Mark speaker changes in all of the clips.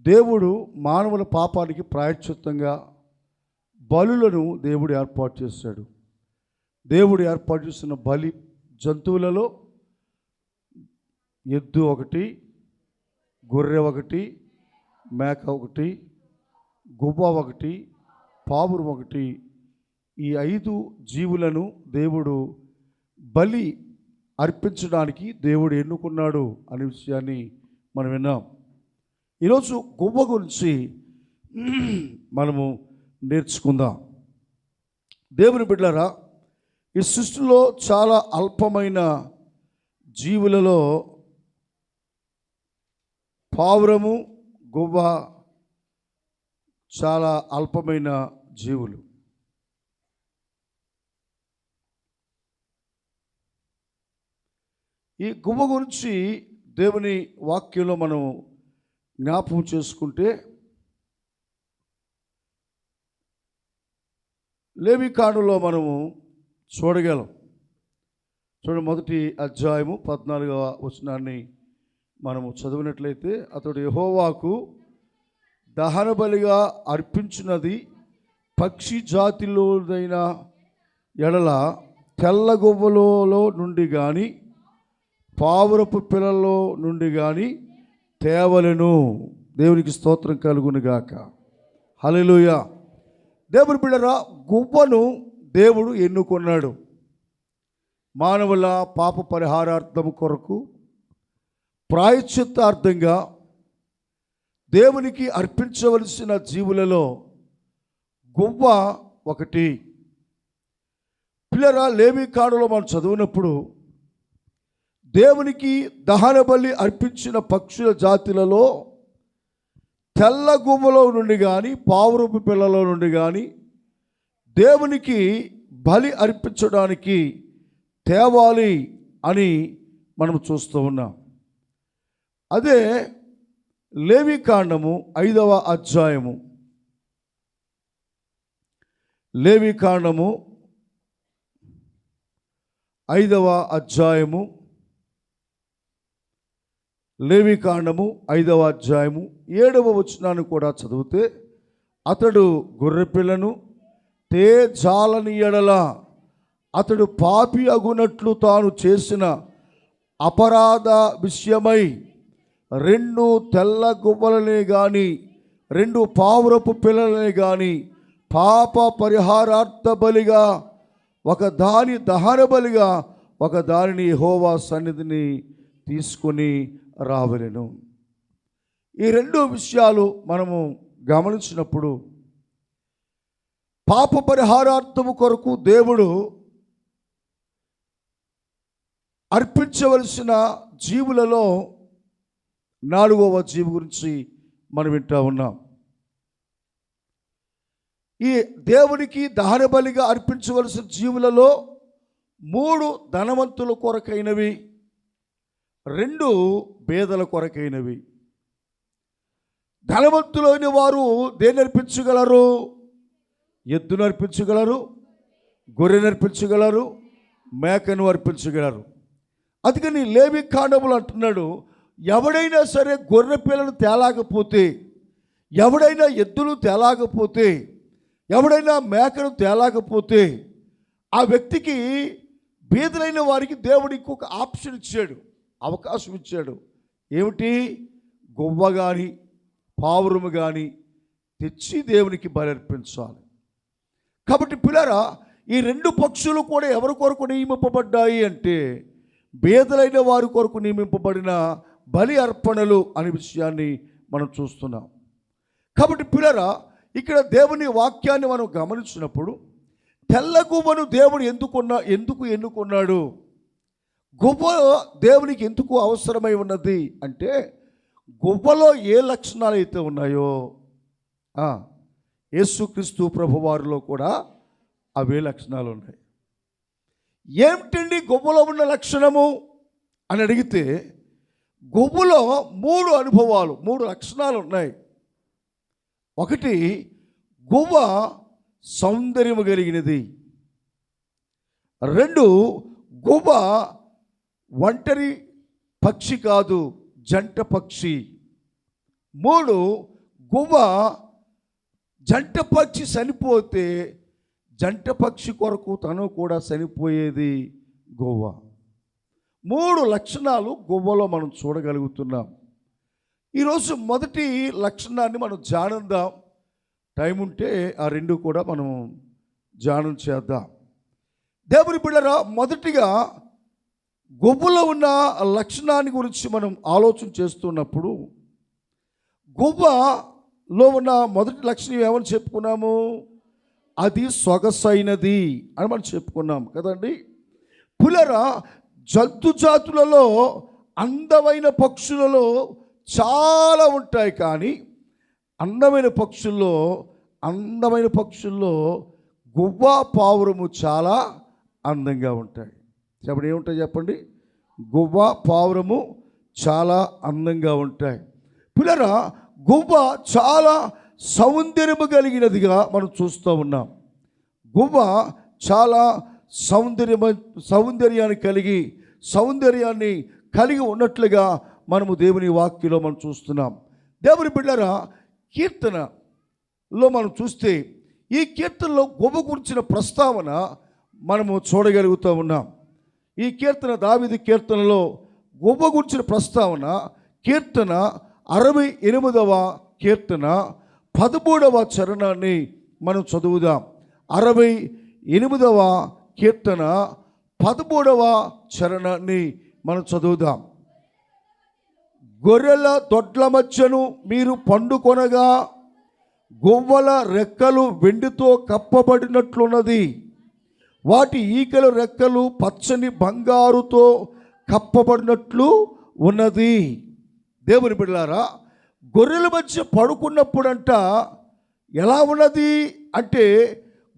Speaker 1: దేవుడు మానవుల పాపానికి ప్రాయశ్చిత్తంగా బలులను దేవుడు ఏర్పాటు చేశాడు. దేవుడు ఏర్పాటు చేసిన బలి జంతువులలో ఎద్దు ఒకటి గొర్రె ఒకటి మేక ఒకటి గువ్వ ఒకటి పావురం ఒకటి. ఈ ఐదు జీవులను దేవుడు బలి అర్పించడానికి దేవుడు ఎన్నుకున్నాడు అనే విషయాన్ని మనం విన్నాం. ఈరోజు గువ్వ గురించి మనము నేర్చుకుందాం. దేవుని బిడ్డలారా ఈ సృష్టిలో చాలా అల్పమైన జీవులలో పావురము గువ్వ చాలా అల్పమైన జీవులు. ఈ గువ్వ గురించి దేవుని వాక్యంలో మనం జ్ఞాపకం చేసుకుంటే లేవి కాండంలో మనము చూడగలం. చూడండి మొదటి అధ్యాయము పద్నాలుగవ వచనాన్ని మనము చదివినట్లయితే అతడు యహోవాకు దహన బలిగా అర్పించినది పక్షి జాతిలోదైన ఎడల తెల్ల గువ్వలో నుండి కానీ పావురపు పిల్లల్లో నుండి కానీ తేవలను దేవునికి స్తోత్రం కలుగును గాక. దేవుని బిడ్డరా గువ్వను దేవుడు ఎన్నుకున్నాడు. మానవుల పాప పరిహారార్థం కొరకు ప్రాయశ్చిత్తార్థంగా దేవునికి అర్పించవలసిన జీవులలో గువ్వ ఒకటి. పిల్లరా లేమి కాడులో మనం చదివినప్పుడు దేవునికి దహన బలి అర్పించిన పక్షుల జాతులలో తెల్ల గుమ్మలో నుండి కానీ పావురూపు పిల్లలో నుండి కానీ దేవునికి బలి అర్పించడానికి తేవాలి అని మనం చూస్తూ ఉన్నాం. అదే లేవికాండము ఐదవ అధ్యాయము. లేవికాండము ఐదవ అధ్యాయము. లేవి కాండము ఐదవ అధ్యాయము ఏడవ వచనాన్ని కూడా చదివితే అతడు గొర్రెపిల్లను తే జాలని ఎడల అతడు పాపి అగునట్లు తాను చేసిన అపరాధ విషయమై రెండు తెల్ల గువ్వలనే కానీ రెండు పావురపు పిల్లలనే కానీ పాప పరిహారార్థ బలిగా ఒక దాని దహన బలిగా ఒక దానిని హోవా సన్నిధిని తీసుకొని రావలేను. ఈ రెండు విషయాలు మనము గమనించినప్పుడు పాప పరిహారార్థము కొరకు దేవుడు అర్పించవలసిన జీవులలో నాలుగవ జీవి గురించి మనం వింటా ఉన్నాం. ఈ దేవునికి దహన బలిగా అర్పించవలసిన జీవులలో మూడు ధనవంతుల కొరకైనవి రెండు పేదల కొరకైనవి. ధనవంతులైన వారు దేన్ని అర్పించగలరు? ఎద్దును అర్పించగలరు? గొర్రెను అర్పించగలరు? మేకను అర్పించగలరు. అందుకని లేవి కాండములు అంటున్నాడు ఎవడైనా సరే గొర్రె పిల్లలు తేలాకపోతే ఎవడైనా ఎద్దులు తేలాకపోతే ఎవడైనా మేకను తేలాకపోతే ఆ వ్యక్తికి బీదలైన వారికి దేవుడు ఇంకొక ఆప్షన్ ఇచ్చాడు. అవకాశం ఇచ్చాడు. ఏమిటి? గువ్వ కానీ పావురము కానీ తెచ్చి దేవునికి బలర్పించాలి. కాబట్టి పిల్లరా ఈ రెండు పక్షులు కూడా ఎవరి కొరకు నియమింపబడ్డాయి అంటే భేదలైన వారి కొరకు నియమింపబడిన బలి అర్పణలు అనే విషయాన్ని మనం చూస్తున్నాం. కాబట్టి పిల్లరా ఇక్కడ దేవుని వాక్యాన్ని మనం గమనించినప్పుడు తెల్ల గువ్వను దేవుడు ఎందుకున్నా ఎందుకు ఎన్నుకున్నాడు? గువ్వ దేవునికి ఎందుకు అవసరమై ఉన్నది అంటే గువ్వలో ఏ లక్షణాలు అయితే ఉన్నాయో యేసుక్రీస్తు ప్రభువారిలో కూడా అవే లక్షణాలు ఉన్నాయి. ఏమిటండి గువ్వలో ఉన్న లక్షణము అని అడిగితే గువ్వలో మూడు అనుభవాలు మూడు లక్షణాలు ఉన్నాయి. ఒకటి గువ్వ సౌందర్యము కలిగినది. రెండు గువ్వ ఒంటరి పక్షి కాదు జంట పక్షి. మూడు గువ్వ జంట పక్షి చనిపోతే జంట పక్షి కొరకు తను కూడా చనిపోయేది గువ్వ. మూడు లక్షణాలు గువ్వలో మనం చూడగలుగుతున్నాం. ఈరోజు మొదటి లక్షణాన్ని మనం జానందాం. టైం ఉంటే ఆ రెండు కూడా మనం ధ్యానం చేద్దాం. దేవుని బిళ్ళరా మొదటిగా గువ్వలో ఉన్న లక్షణాన్ని గురించి మనం ఆలోచన చేస్తున్నప్పుడు గువ్వలో ఉన్న మొదటి లక్షణం ఏమని చెప్పుకున్నాము? అది సొగసైనది అని మనం చెప్పుకున్నాం కదండి. పులర జంతు జాతులలో అందమైన పక్షులలో చాలా ఉంటాయి కానీ అందమైన పక్షుల్లో అందమైన పక్షుల్లో గువ్వ పావురము చాలా అందంగా ఉంటాయి. అప్పుడు ఏముంటాయి చెప్పండి? గువ్వ పావురము చాలా అందంగా ఉంటాయి. పిల్లరా గువ్వ చాలా సౌందర్యము కలిగినదిగా మనం చూస్తూ ఉన్నాం. గువ్వ చాలా సౌందర్యమ సౌందర్యాన్ని కలిగి సౌందర్యాన్ని కలిగి ఉన్నట్లుగా మనము దేవుని వాక్యలో మనం చూస్తున్నాం. దేవుని బిడ్డరా కీర్తనలో మనం చూస్తే ఈ కీర్తనలో గువ్వ గురించిన ప్రస్తావన మనము చూడగలుగుతూ ఉన్నాం. ఈ కీర్తన దావిది కీర్తనలో గువ్వ ప్రస్తావన కీర్తన అరవై ఎనిమిదవ కీర్తన పదమూడవ చరణాన్ని మనం చదువుదాం. అరవై ఎనిమిదవ కీర్తన పదమూడవ చరణాన్ని మనం చదువుదాం. గొర్రెల దొడ్ల మధ్యను మీరు పండుకొనగా గువ్వల రెక్కలు వెండితో కప్పబడినట్లున్నది. వాటి ఈకల రెక్కలు పచ్చని బంగారుతో కప్పబడినట్లు ఉన్నది. దేవుని బిడ్డలారా గొర్రెల మధ్య పడుకున్నప్పుడంట ఎలా ఉన్నది అంటే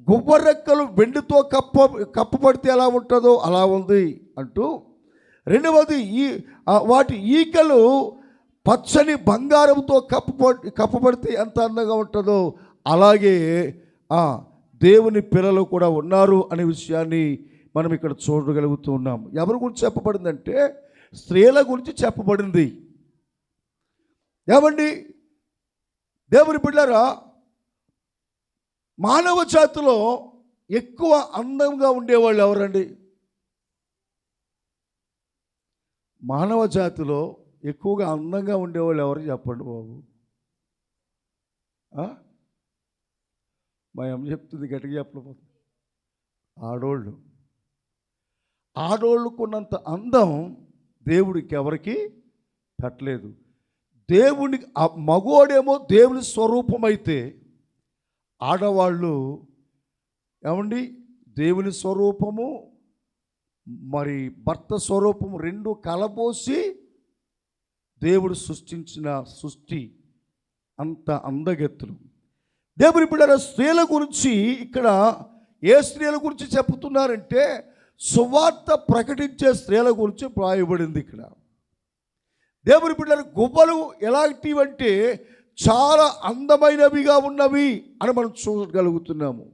Speaker 1: గువ్వ రెక్కలు వెండితో కప్ప కప్పబడితే ఎలా ఉంటుందో అలా ఉంది అంటూ. రెండవది ఈ వాటి ఈకలు పచ్చని బంగారంతో కప్పబడి కప్పబడితే ఎంత అందంగా ఉంటుందో అలాగే దేవుని పిల్లలు కూడా ఉన్నారు అనే విషయాన్ని మనం ఇక్కడ చూడగలుగుతూ ఉన్నాం ఎవరి గురించి చెప్పబడిందంటే స్త్రీల గురించి చెప్పబడింది. ఏమండి? దేవుని బిడ్డారా మానవ జాతిలో ఎక్కువ అందంగా ఉండేవాళ్ళు ఎవరండి? మానవ జాతిలో ఎక్కువగా అందంగా ఉండేవాళ్ళు ఎవరు చెప్పండి బాబు. మా అమ్మ చెప్తుంది గట్టిగా చెప్పలేకపోతుంది. ఆడోళ్ళు. ఆడోళ్ళకున్నంత అందం దేవుడికి ఎవరికి పెట్టలేదు. దేవుని ఆ మగోడేమో దేవుని స్వరూపమైతే ఆడవాళ్ళు ఏమండి? దేవుని స్వరూపము మరి భర్త స్వరూపము రెండు కలబోసి దేవుడు సృష్టించిన సృష్టి అంత అందగెత్తులు. దేవుని బిడ్డ స్త్రీల గురించి ఇక్కడ ఏ స్త్రీల గురించి చెప్తున్నారంటే సువార్త ప్రకటించే స్త్రీల గురించి వ్రాయబడింది ఇక్కడ. దేవుని బిడ్డలు గువ్వలు ఎలాంటివంటే చాలా అందమైనవిగా ఉన్నవి అని మనం చూడగలుగుతున్నాము.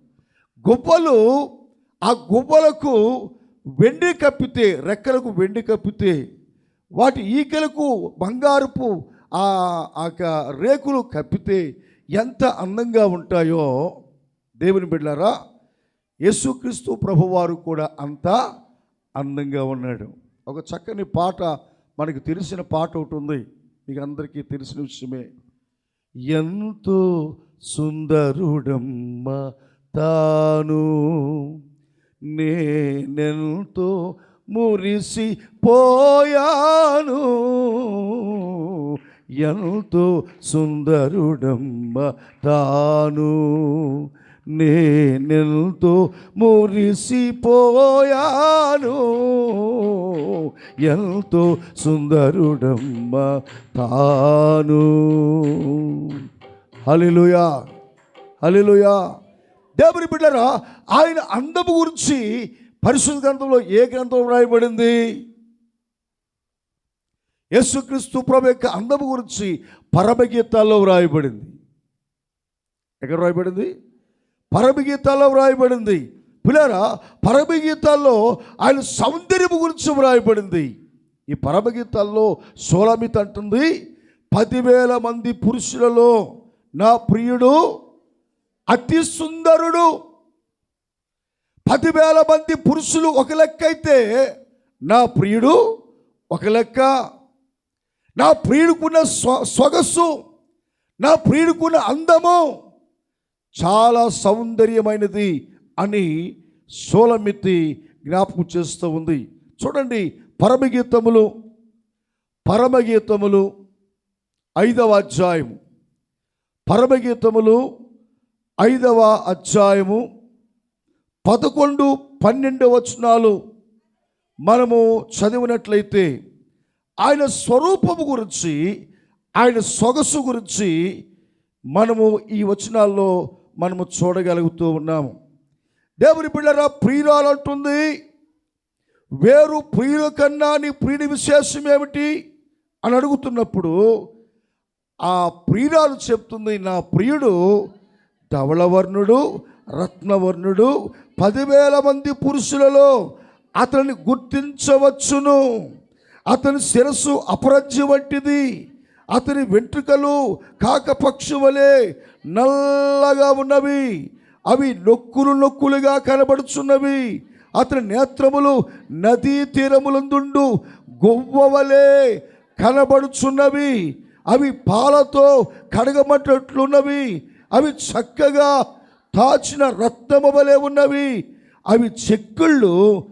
Speaker 1: గువ్వలు ఆ గువ్వలకు వెండి కప్పితే రెక్కలకు వెండి కప్పితే వాటి ఈకలకు బంగారుపు ఆ ఆ రేకులు కప్పితే ఎంత అందంగా ఉంటాయో దేవుని బిడ్డారా యేసుక్రీస్తు ప్రభువారు కూడా అంత అందంగా ఉన్నాడు. ఒక చక్కని పాట మనకు తెలిసిన పాట ఒకటి ఉంది. మీకు అందరికీ తెలిసిన విషయమే. ఎంతో సుందరుడమ్మ తాను నేనెంతో మురిసిపోయాను. ఎంతో సుందరుడమ్మ తాను. నేనెంతో మురిసిపోయాను. ఎంతో సుందరుడమ్మ తాను. హలిలుయా హలిలుయా దేవుని బిడ్డరా ఆయన అందము గురించి పరిశుద్ధ గ్రంథంలో ఏ గ్రంథం రాయబడింది? యేసుక్రీస్తు ప్రభు యొక్క అందము గురించి పరమగీతాల్లో వ్రాయబడింది. ఎక్కడ వ్రాయబడింది? పరమగీతాల్లో వ్రాయబడింది. పిల్లరా పరమగీతాల్లో ఆయన సౌందర్యము గురించి వ్రాయబడింది. ఈ పరమగీతాల్లో సోలమిత అంటుంది పదివేల మంది పురుషులలో నా ప్రియుడు అతి సుందరుడు. పదివేల మంది పురుషులు ఒక లెక్క అయితే నా ప్రియుడు ఒక లెక్క నా ప్రియుడుకున్న స్వ సొగస్సు నా ప్రియుడుకున్న అందము చాలా సౌందర్యమైనది అని సోలమితి జ్ఞాపకం చేస్తూ ఉంది. చూడండి పరమగీతములు పరమగీతములు ఐదవ అధ్యాయము. పరమగీతములు ఐదవ అధ్యాయము పదకొండు పన్నెండు వచనాలు మనము చదివినట్లయితే ఆయన స్వరూపము గురించి ఆయన సొగసు గురించి మనము ఈ వచనాల్లో మనము చూడగలుగుతూ ఉన్నాము. దేవుని బిళ్ళరా ప్రియురాలు అంటుంది వేరు ప్రియుల కన్నా నీ ప్రియుడి విశేషం ఏమిటి అని అడుగుతున్నప్పుడు ఆ ప్రియురాలు చెప్తుంది నా ప్రియుడు ధవళవర్ణుడు రత్నవర్ణుడు పదివేల మంది పురుషులలో అతన్ని గుర్తించవచ్చును. అతని శిరస్సు అపరంజి వంటిది. అతని వెంట్రుకలు కాకపక్షు వలె నల్లగా ఉన్నవి. అవి నొక్కులు నొక్కులుగా కనబడుచున్నవి. అతని నేత్రములు నదీ తీరములందుండు గొవ్వవలే కనబడుచున్నవి. అవి పాలతో కడగమన్నట్లున్నవి అవి చక్కగా తాచిన రత్నము వలె ఉన్నవి. అవి చెక్కుళ్ళు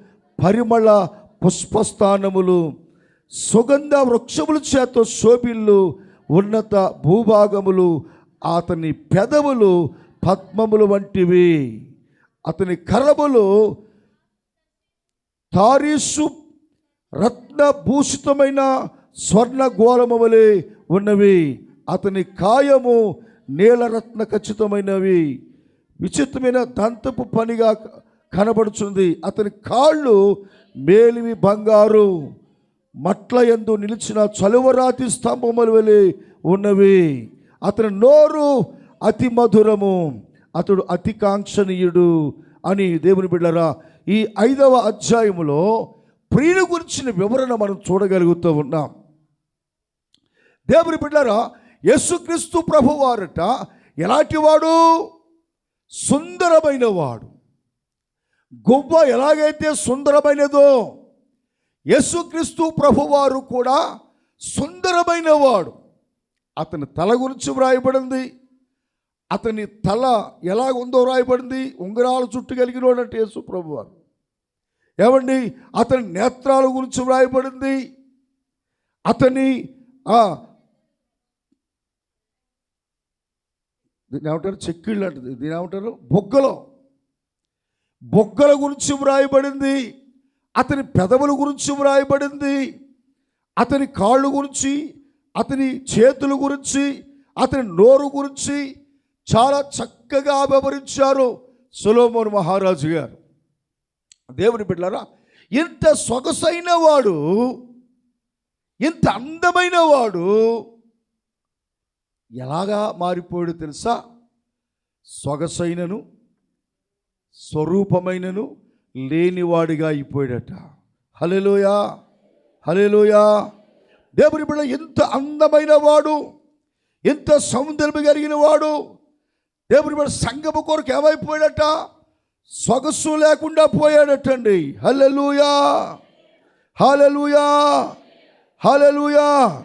Speaker 1: పరిమళ పుష్పస్థానములు. సుగంధ వృక్షముల చేత శోభిల్లు ఉన్నత భూభాగములు అతని పెదవులు పద్మములు వంటివి. అతని కరములు తారీసు రత్నభూషితమైన స్వర్ణ గోళము వలె ఉన్నవి. అతని కాయము నీలరత్న ఖచ్చితమైనవి. విచిత్రమైన దంతపు పనిగా కనబడుచుంది. అతని కాళ్ళు మేలిమి బంగారు. మట్ల ఎందు నిలిచిన చలువరాతి స్తంభములు వలె ఉన్నవి. అతని నోరు అతి మధురము. అతడు అతి కాంక్షణీయుడు అని దేవుని బిడ్డరా ఈ ఐదవ అధ్యాయములో ప్రియుని గురించిన వివరణ మనం చూడగలుగుతూ ఉన్నాం. దేవుని బిడ్డరా యేసుక్రీస్తు ప్రభువారట ఎలాంటి వాడు సుందరమైన వాడు గొవ్వ ఎలాగైతే సుందరమైనదో యేసుక్రీస్తు ప్రభువారు కూడా సుందరమైన వాడు అతని తల గురించి వ్రాయబడింది. అతని తల ఎలా ఉందో వ్రాయబడింది. ఉంగరాల చుట్టూ కలిగినోడంటే యేసు ప్రభువారు. ఏమండి? అతని నేత్రాల గురించి వ్రాయబడింది. అతని దీని ఏమంటారు చెక్కిళ్ళు అంటది. దీని ఏమంటారు బొగ్గలో. బొగ్గల గురించి వ్రాయబడింది. అతని పెదవుల గురించి వ్రాయబడింది. అతని కాళ్ళు గురించి అతని చేతుల గురించి అతని నోరు గురించి చాలా చక్కగా వివరించారు సులోమోన్ మహారాజు గారు. దేవుని బిడ్డలారా ఇంత సొగసైన వాడు ఇంత అందమైన వాడు ఎలాగా మారిపోయాడు తెలుసా? సొగసైనను స్వరూపమైనను లేనివాడిగా అయిపోయాడట. హలెలోయా హలెలోయా దేవుని బిడ్డ ఎంత అందమైన వాడు ఎంత సౌందర్యం కలిగిన వాడు. దేవుని బిడ్డ సంగము కొరకు ఏమైపోయాడట? సొగసు లేకుండా పోయాడటండి. హల్లెలూయా హలెలుయా హలెలుయా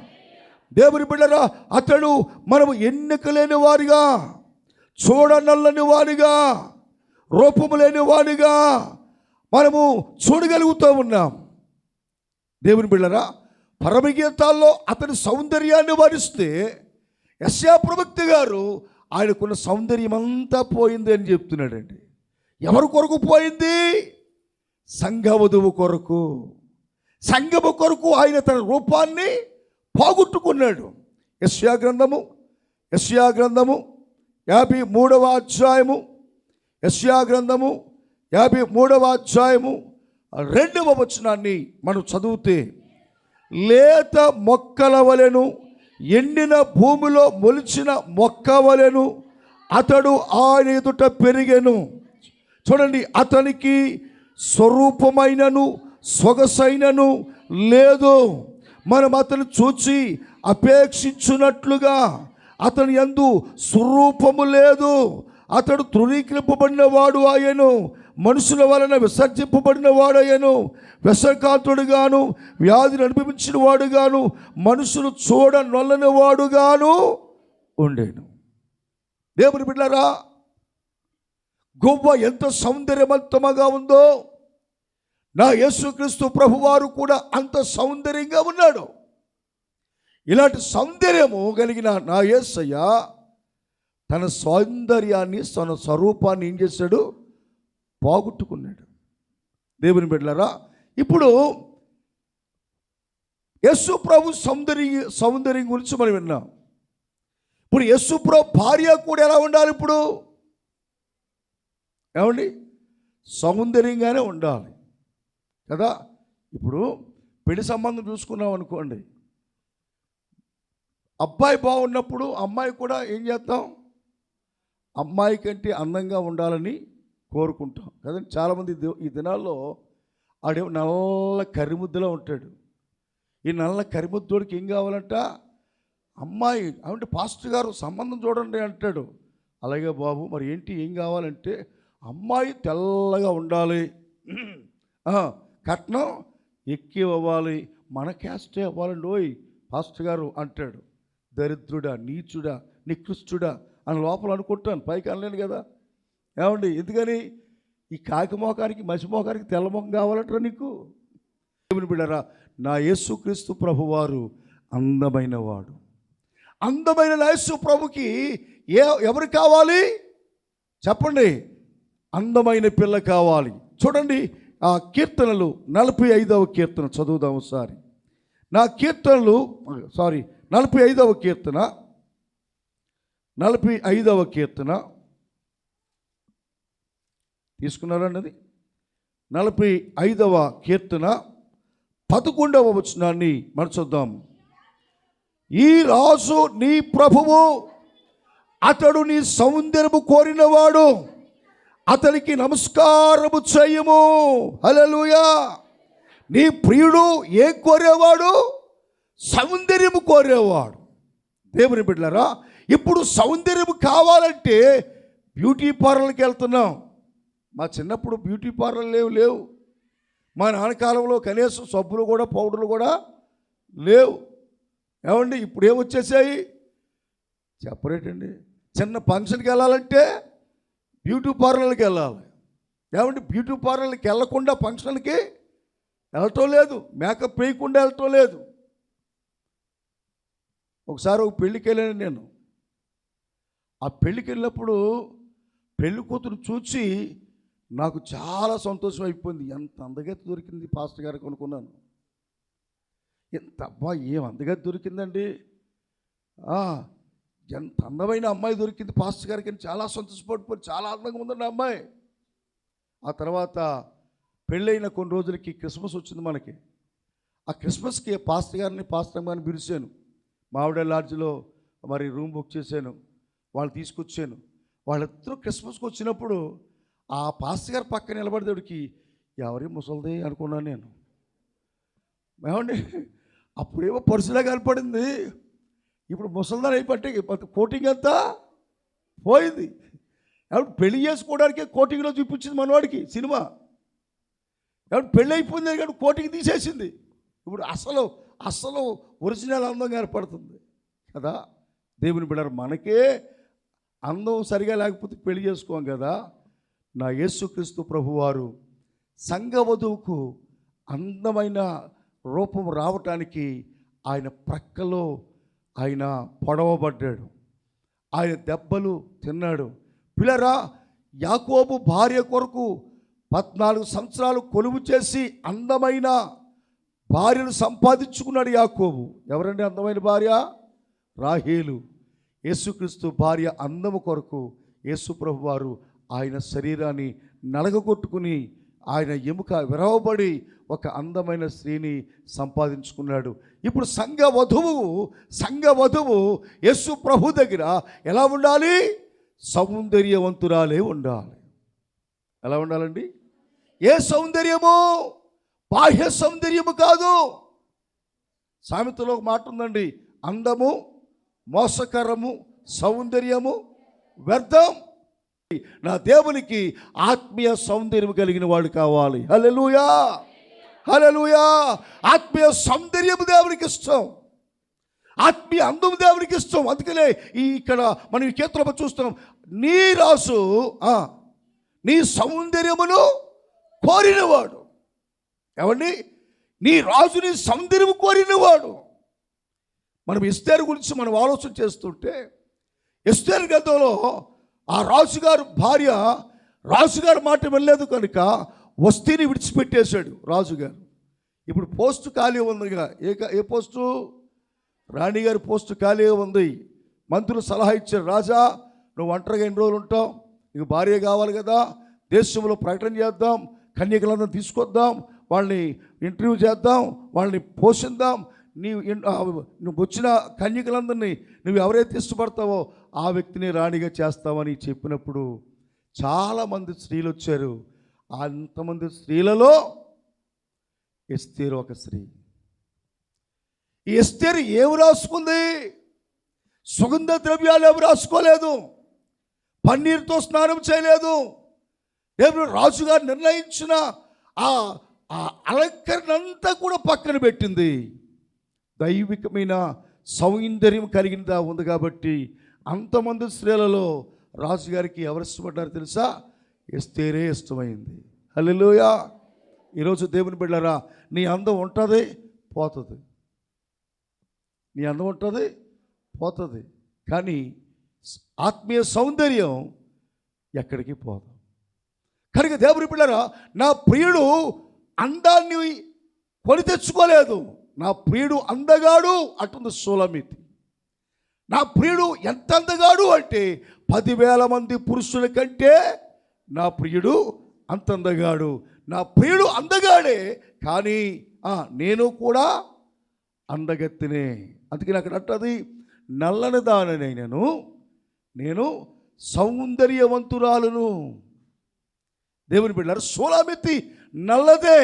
Speaker 1: దేవుని బిడ్డరా అతడు మనము ఎన్నిక లేని వారిగా చూడనల్లని వారిగా రూపము లేని వారిగా మనము చూడగలుగుతూ ఉన్నాం. దేవుని బిళ్ళరా పరమగీతాల్లో అతని సౌందర్యాన్ని వరిస్తే యశ్యా ప్రవక్త గారు ఆయనకున్న సౌందర్యం అంతా పోయింది అని చెప్తున్నాడండి. ఎవరి కొరకు పోయింది? సంఘవధువు కొరకు. సంఘము కొరకు ఆయన తన రూపాన్ని పోగొట్టుకున్నాడు. యశ్యా గ్రంథము యశ్యా గ్రంథము యాభై మూడవ అధ్యాయము యశ్యా గ్రంథము యాభై మూడవ అధ్యాయము రెండవ వచనాన్ని మనం చదివితే లేత మొక్కల వలెను ఎండిన భూమిలో మొలిచిన మొక్క వలెను అతడు ఆయన ఎదుట పెరిగెను. చూడండి అతనికి స్వరూపమైనను సొగసైనను లేదు. మనం అతను చూచి అపేక్షించున్నట్లుగా అతని ఎందు స్వరూపము లేదు. అతడు తృణీకరింపబడిన వాడు ఆయను మనుషుల వలన విసర్జింపబడిన వాడయ్యను వ్యసనకాంతుడుగాను వ్యాధిని అనుభవించిన వాడుగాను మనుషులు చూడ నొల్లని వాడుగాను ఉండేను. దేవుని బిడ్డారా గువ్వ ఎంత సౌందర్యవంతముగా ఉందో నా యేసుక్రీస్తు ప్రభువారు కూడా అంత సౌందర్యంగా ఉన్నాడు. ఇలాంటి సౌందర్యము కలిగిన నా యేసయ్య తన సౌందర్యాన్ని తన స్వరూపాన్ని ఏం చేశాడు? పోగొట్టుకున్నాడు దేవుని బిడ్డలారా ఇప్పుడు యస్సు ప్రభు సౌందర్య సౌందర్యం గురించి మనం విన్నాం. ఇప్పుడు యస్సు ప్రభు భార్య కూడా ఎలా ఉండాలి ఇప్పుడు? ఏమండి? సౌందర్యంగానే ఉండాలి. కదా? ఇప్పుడు పెళ్ళి సంబంధం చూసుకున్నాం అనుకోండి. అబ్బాయి బాగున్నప్పుడు అమ్మాయి కూడా ఏం చేస్తాం? అమ్మాయి కంటే అందంగా ఉండాలని కోరుకుంటాం. కదండి? చాలామంది ఈ దినాల్లో ఆడే నల్ల కరిముద్దలో ఉంటాడు. ఈ నల్ల కరిముద్దోడికి ఏం కావాలంట? అమ్మాయి అంటే పాస్టర్ గారు సంబంధం చూడండి అంటాడు. అలాగే బాబు మరి ఏంటి ఏం కావాలంటే అమ్మాయి తెల్లగా ఉండాలి. కట్నం ఎక్కి అవ్వాలి మన క్యాస్టే అవ్వాలండి ఓయ్ పాస్టర్ గారు అంటాడు. దరిద్రుడా నీచుడా నికృష్టుడా అని లోపల అనుకుంటాను. పైకి అనలేను కదా. ఏమండి? ఎందుకని? ఈ కాకి మోకానికి మసి మోకానికి తెల్ల మొఖం కావాలంటారా నీకు? దేవుని బిడ్డరా నా యేసుక్రీస్తు ప్రభువారు అందమైన వాడు. అందమైన నా యేసు ప్రభుకి ఏ ఎవరు కావాలి? చెప్పండి. అందమైన పిల్ల కావాలి. చూడండి ఆ కీర్తనలు నలభై ఐదవ కీర్తన చదువుదాం ఒకసారి. నా కీర్తనలు సారీ నలభై ఐదవ కీర్తన నలభై ఐదవ కీర్తన. తీసుకున్నారన్నది. నలభై ఐదవ కీర్తన పదకొండవ వచనాన్ని మనం చూద్దాం ఈ రాజు నీ ప్రభువు అతడు నీ సౌందర్యము కోరినవాడు అతనికి నమస్కారము చేయము. హలలుయా నీ ప్రియుడు ఏం కోరేవాడు? సౌందర్యము కోరేవాడు. దేవుని బిడ్డలారా ఇప్పుడు సౌందర్యము కావాలంటే బ్యూటీ పార్లర్కి వెళ్తున్నాం. మా చిన్నప్పుడు బ్యూటీ పార్లర్ లేవు లేవు. మా నాన్నకాలంలో కనీసం సబ్బులు కూడా పౌడర్లు కూడా లేవు. ఏమండి ఇప్పుడు ఏమొచ్చేసాయి చెప్పరేటండి. చిన్న ఫంక్షన్కి వెళ్ళాలంటే బ్యూటీ పార్లర్కి వెళ్ళాలి. ఏమంటే బ్యూటీ పార్లర్కి వెళ్ళకుండా ఫంక్షన్కి వెళ్ళటం లేదు. మేకప్ వేయకుండా వెళ్ళటం లేదు. ఒకసారి ఒక పెళ్ళికి వెళ్ళాను నేను. ఆ పెళ్ళికి వెళ్ళినప్పుడు పెళ్ళి కూతురు చూసి నాకు చాలా సంతోషం అయిపోయింది. ఎంత అందగతి దొరికింది పాస్టర్ గారికి అనుకున్నాను ఎంత అబ్బా ఏం అందగతి దొరికిందండి? ఎంత అందమైన అమ్మాయి దొరికింది పాస్టర్ గారికి అని చాలా సంతోషపడిపోయి చాలా అందంగా ఉందండి ఆ అమ్మాయి. ఆ తర్వాత పెళ్ళైన కొన్ని రోజులకి క్రిస్మస్ వచ్చింది మనకి. ఆ క్రిస్మస్కి పాస్టర్ గారిని పాస్టర్ గారిని పిలిచాను. మావిడ లాడ్జ్లో మరి రూమ్ బుక్ చేశాను. వాళ్ళు తీసుకొచ్చాను. వాళ్ళిద్దరూ క్రిస్మస్కి వచ్చినప్పుడు ఆ పాస్టర్ గారు పక్కన నిలబడేవాడికి ఎవరి ముసలిది? అనుకున్నాను నేను. ఏమండి? అప్పుడేమో పరుసులా కనపడింది. ఇప్పుడు ముసల్దాన్ అయిపోతే కోటింగ్ అంతా పోయింది. ఎవరు పెళ్ళి చేసుకోవడానికి కోటింగ్లో చూపించింది మనవాడికి సినిమా. కాబట్టి పెళ్ళి అయిపోయింది కానీ కోటింగ్ తీసేసింది. ఇప్పుడు అసలు అసలు ఒరిజినల్ అందంగా ఏర్పడుతుంది కదా? దేవుని బిడ్డారు మనకే అందం సరిగా లేకపోతే పెళ్ళి చేసుకోం కదా? నా యేసుక్రీస్తు ప్రభువారు సంఘవధువుకు అందమైన రూపం రావటానికి ఆయన ప్రక్కలో ఆయన పొడవబడ్డాడు. ఆయన దెబ్బలు తిన్నాడు. పిల్లరా యాకోబు భార్య కొరకు పద్నాలుగు సంవత్సరాలు కొలువు చేసి అందమైన భార్యను సంపాదించుకున్నాడు యాకోబు. ఎవరండి అందమైన భార్య? రాహేలు. యేసుక్రీస్తు భార్య అందము కొరకు యేసుప్రభు వారు ఆయన శరీరాన్ని నలగగొట్టుకుని ఆయన ఎముక విరవబడి ఒక అందమైన స్త్రీని సంపాదించుకున్నాడు. ఇప్పుడు సంఘ వధువు సంఘ వధువు యస్సు ప్రభు దగ్గర ఎలా ఉండాలి? సౌందర్యవంతురాలే ఉండాలి. ఎలా ఉండాలండి? ఏ సౌందర్యము? బాహ్య సౌందర్యము కాదు. సామెతలో ఒక మాట ఉందండి అందము మోసకరము సౌందర్యము వ్యర్థం. నా దేవునికి ఆత్మీయ సౌందర్యం కలిగిన వాడు కావాలి. హల్లెలూయా! హల్లెలూయా! ఆత్మీయ సౌందర్యము దేవునికి ఇష్టం. ఆత్మీయ అందం దేవునికి ఇష్టం. అందుకనే ఈ ఇక్కడ మనం ఈ కీర్తనలో చూస్తున్నాం నీ రాసు ఆ, నీ సౌందర్యమును కోరినవాడు. ఏమండి నీ రాజుని సౌందర్యము కోరినవాడు. మనం ఎస్తేరు గురించి మనం ఆలోచన చేస్తుంటే ఎస్తేరు గతంలో ఆ రాజుగారు భార్య రాజుగారు మాట వెళ్ళలేదు కనుక వస్తీని విడిచిపెట్టేశాడు రాజుగారు. ఇప్పుడు పోస్టు ఖాళీ ఉందిగా. ఏ ఏ పోస్టు? రాణిగారి పోస్టు ఖాళీగా ఉంది. మంత్రులు సలహా ఇచ్చారు రాజా నువ్వు ఒంటరిగా ఎన్ని రోజులు ఉంటావు? నీకు భార్య కావాలి కదా. దేశంలో ప్రకటన చేద్దాం. కన్యకలందరం తీసుకొద్దాం. వాళ్ళని ఇంటర్వ్యూ చేద్దాం. వాళ్ళని పోషిద్దాం. నీవు నువ్వు వచ్చిన కన్యకలందరినీ నువ్వు ఎవరైతే ఇష్టపడతావో ఆ వ్యక్తిని రాణిగా చేస్తావని చెప్పినప్పుడు చాలామంది స్త్రీలు వచ్చారు. అంతమంది స్త్రీలలో ఎస్తేరు ఒక స్త్రీ. ఈ ఎస్తేరు ఏమి రాసుకుంది? సుగంధ ద్రవ్యాలు ఏమి రాసుకోలేదు? పన్నీరుతో స్నానం చేయలేదు. దేవుడు రాజుగారు నిర్ణయించిన ఆ ఆ అలంకరణ అంతా కూడా పక్కన పెట్టింది. దైవికమైన సౌందర్యం కలిగినదా ఉంది కాబట్టి అంతమంది స్త్రీలలో రాజుగారికి ఎవరు ఇష్టపడ్డారు తెలుసా? ఎస్తేరే ఇష్టమైంది. హలోయా ఈరోజు దేవుని బిడ్డారా నీ అందం ఉంటుంది పోతుంది. నీ అందం ఉంటుంది పోతుంది. కానీ ఆత్మీయ సౌందర్యం ఎక్కడికి పోదు. కనుక దేవుని పిల్లరా నా ప్రియుడు అందాన్ని కొని తెచ్చుకోలేదు. నా ప్రియుడు అందగాడు అంటుంది సోలమితి. నా ప్రియుడు ఎంత అందగాడు అంటే పదివేల మంది పురుషుల కంటే నా ప్రియుడు అంత అందగాడు నా ప్రియుడు అందగాడే కానీ నేను కూడా అందగత్తినే. అందుకని అక్కడ అంటది నల్లని దాననైనను నేను సౌందర్యవంతురాలను. దేవుని బిడ్డారు సోలామితి నల్లదే.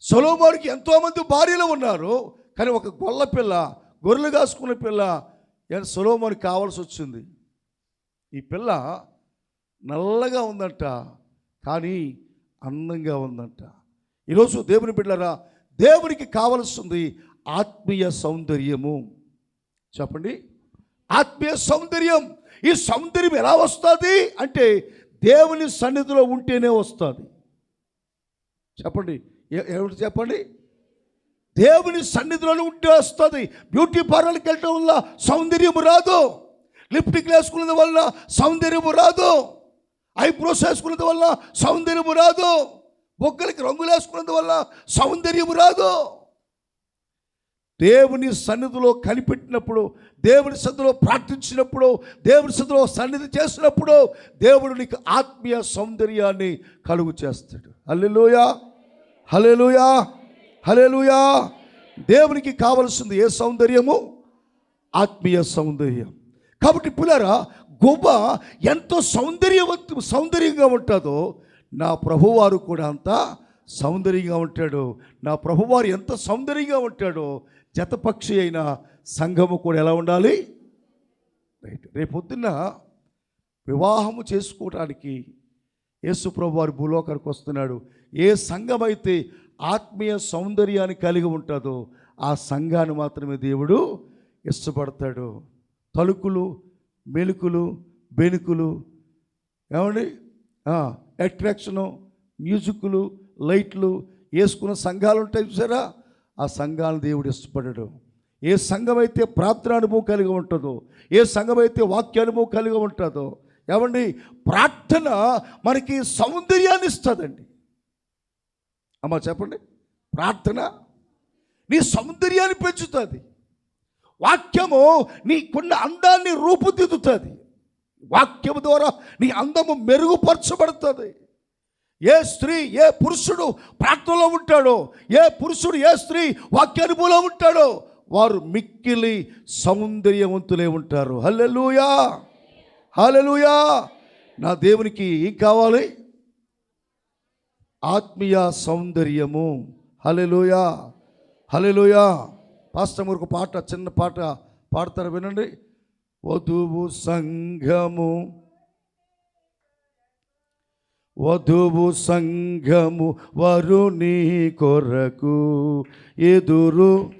Speaker 1: సొలోమోనికి ఎంతోమంది భార్యలు ఉన్నారు కానీ ఒక గొల్ల పిల్ల గొర్రెలు కాసుకున్న పిల్ల ఎంత సొలోమోనికి కావాల్సి వచ్చింది. ఈ పిల్ల నల్లగా ఉందంట కానీ అందంగా ఉందంట. ఈరోజు దేవుని బిడ్డరా దేవునికి కావలసింది ఆత్మీయ సౌందర్యము. చెప్పండి? ఆత్మీయ సౌందర్యం. ఈ సౌందర్యం ఎలా వస్తుంది? అంటే దేవుని సన్నిధిలో ఉంటేనే వస్తుంది. చెప్పండి? ఏమిటి చెప్పండి? దేవుని సన్నిధిలో ఉంటే వస్తుంది. బ్యూటీ పార్లర్కి వెళ్ళటం వల్ల సౌందర్యము రాదు. లిప్టిక్ వేసుకున్నది వల్ల సౌందర్యము రాదు. ఐబ్రోస్ వేసుకున్నది వల్ల సౌందర్యము రాదు. బొగ్గలకి రంగులు వేసుకున్నది వల్ల సౌందర్యము రాదు. దేవుని సన్నిధిలో కనిపెట్టినప్పుడు దేవుని సన్నిధిలో ప్రార్థించినప్పుడు దేవుని సన్నిధిలో సన్నిధి చేసినప్పుడు దేవుడు నీకు ఆత్మీయ సౌందర్యాన్ని కలుగు చేస్తాడు. అల్లెలోయా హలేలుయా హలేలుయా దేవునికి కావలసింది ఏ సౌందర్యము? ఆత్మీయ సౌందర్యం. కాబట్టి పిల్లరా గువ్వ ఎంతో సౌందర్యవంతు సౌందర్యంగా ఉంటుందో నా ప్రభువారు కూడా అంత సౌందర్యంగా ఉంటాడు. నా ప్రభువారు ఎంత సౌందర్యంగా ఉంటాడో జతపక్షి అయిన సంఘము కూడా ఎలా ఉండాలి? రైట్ రేపొద్దున్న వివాహము చేసుకోవడానికి యేసుప్రభు వారి భూలోకానికి వస్తున్నాడు. ఏ సంఘం అయితే ఆత్మీయ సౌందర్యాన్ని కలిగి ఉంటుందో ఆ సంఘాన్ని మాత్రమే దేవుడు ఇష్టపడతాడు. తలుకులు మెలుకులు బెనుకులు ఏమండి? అట్రాక్షను మ్యూజిక్లు లైట్లు వేసుకున్న సంఘాలు ఉంటాయి చూసారా? ఆ సంఘాలను దేవుడు ఇష్టపడడు. ఏ సంఘం అయితే ప్రార్థన అనుభవం కలిగి ఉంటుందో ఏ సంఘం అయితే వాక్య అనుభవం కలిగి ఉంటుందో ఏమండి? ప్రార్థన మనకి సౌందర్యాన్ని ఇస్తుందండి. అమ్మ చెప్పండి. ప్రార్థన నీ సౌందర్యాన్ని పెంచుతుంది. వాక్యము నీకున్న అందాన్ని రూపుదిద్దుతుంది. వాక్యము ద్వారా నీ అందము మెరుగుపరచబడుతుంది. ఏ స్త్రీ ఏ పురుషుడు ప్రార్థనలో ఉంటాడో ఏ పురుషుడు ఏ స్త్రీ వాక్యానుభూలో ఉంటాడో వారు మిక్కిలి సౌందర్యవంతులే ఉంటారు. హల్లెలూయా! హల్లెలూయా! నా దేవునికి ఏం కావాలి? ఆత్మీయ సౌందర్యము. హలెలుయా హలెలుయా పాస్టర్ ఒక పాట చిన్న పాట పాడతారు వినండి. వధువు సంఘము. వధువు సంఘము వరుని కొరకు ఎదురు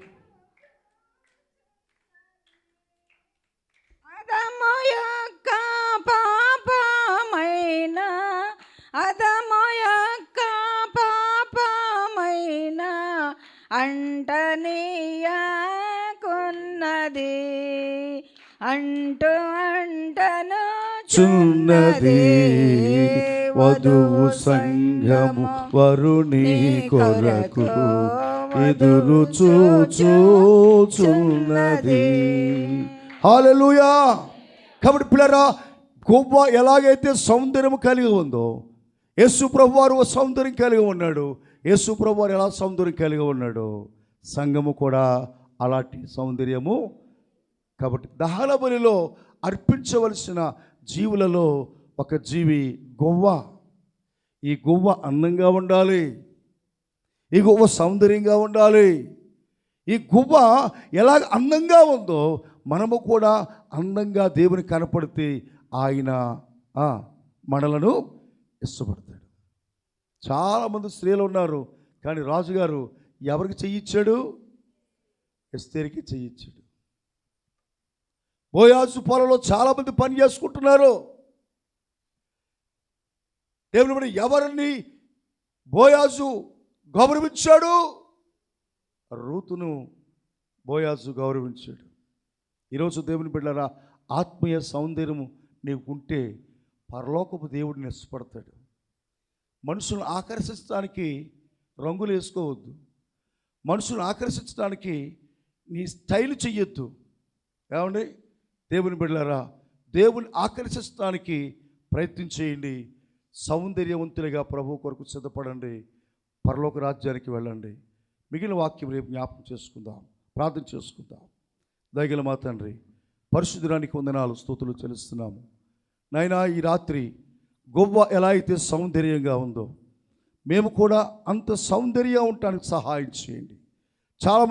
Speaker 2: అంటనీయకున్నది అంటు అంటను
Speaker 1: చున్నది. వధువు సంఘము వరుని కొరకు ఎదురు చూచుచున్నది హాలెలూయా కాబట్టి పిల్లరా గొప్ప ఎలాగైతే సౌందర్యం కలిగి ఉందో యేసు ప్రభు వారు సౌందర్యం కలిగి ఉన్నాడు. యేసు ప్రభు వారు ఎలా సౌందర్యం కలిగి ఉన్నాడు? సంఘము కూడా అలాంటి సౌందర్యము. కాబట్టి దహన బలిలో అర్పించవలసిన జీవులలో ఒక జీవి గొవ్వ. ఈ గొవ్వ అందంగా ఉండాలి. ఈ గువ్వ సౌందర్యంగా ఉండాలి. ఈ గువ్వ ఎలా అందంగా ఉందో మనము కూడా అందంగా దేవుని కనపడితే ఆయన మనలను ఇష్టపడతాడు. చాలామంది స్త్రీలు ఉన్నారు కానీ రాజుగారు ఎవరికి చెయ్యిచ్చాడు? ఎస్తేరికి చెయ్యిచ్చాడు. బోయాసు పొలంలో చాలామంది పని చేసుకుంటున్నారు. దేవుని బట్టి ఎవరిని బోయాజు గౌరవించాడు? రూతును బోయాజు గౌరవించాడు. ఈరోజు దేవుని బిడ్డరా ఆత్మీయ సౌందర్యము నీకు ఉంటే పరలోకపు దేవుడిని ఇష్టపడతాడు మనుషులను ఆకర్షించడానికి రంగులు వేసుకోవద్దు. మనుషులను ఆకర్షించడానికి నీ స్టైల్ చెయ్యొద్దు. ఏమండి? దేవుని బిడ్డలారా దేవుని ఆకర్షించడానికి ప్రయత్నం చేయండి. సౌందర్యవంతులుగా ప్రభు కొరకు సిద్ధపడండి. పరలోక రాజ్యానికి వెళ్ళండి. మిగిలిన వాక్యం రేపు జ్ఞాపకం చేసుకుందాం. ప్రార్థన చేసుకుందాం. దయగల మా తండ్రి పరిశుద్ధరానికి వందనాలు స్తోతులు చెల్లిస్తున్నాము. నాయనా ఈ రాత్రి గొవ్వ ఎలా అయితే సౌందర్యంగా ఉందో మేము కూడా అంత సౌందర్యం ఉండటానికి సహాయం చేయండి. చాలా